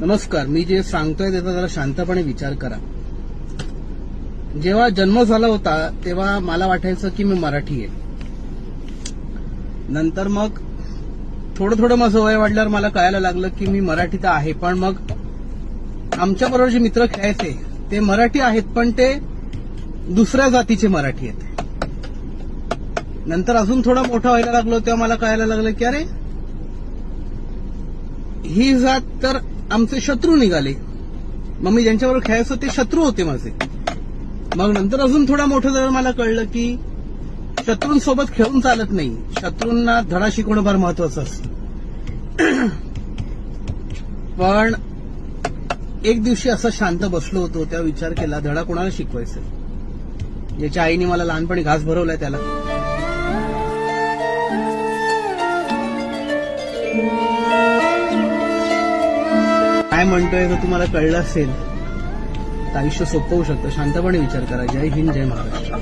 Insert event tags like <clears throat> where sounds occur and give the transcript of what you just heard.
नमस्कार मी जे सांगतोय त्याचा जरा शांतपणे विचार करा. जेव्हा जन्म झाला होता तेव्हा मला वाटायचं की मी मराठी आहे. नंतर मग थोडं थोडं माझं वय वाढल्यावर मला कळायला लागलं की मी मराठी तर आहे पण मग आमच्या बरोबर जे मित्र खेळायचे ते मराठी आहेत पण ते दुसऱ्या जातीचे मराठी आहेत. नंतर अजून थोडा मोठा व्हायला लागलो तेव्हा मला कळायला लागलं की अरे ही जात तर आमचे शत्रू निघाले. मग मी ज्यांच्याबरोबर खेळायचो ते शत्रू होते माझे. मग नंतर अजून थोडा मोठं जर मला कळलं की शत्रूंसोबत खेळून चालत नाही. शत्रूंना धडा शिकवणं फार महत्वाचं असतं. <clears throat> पण एक दिवशी असं शांत बसलो होतो तेव्हा विचार केला धडा कोणाला शिकवायचा? ज्याच्या आईने मला लहानपणी घास भरवलाय त्याला. म्हणतोय जर तुम्हाला कळलं असेल. तर आयुष्य सोपं होऊ शकतं. शांतपणे विचार करा. जय हिंद जय महाराष्ट्र.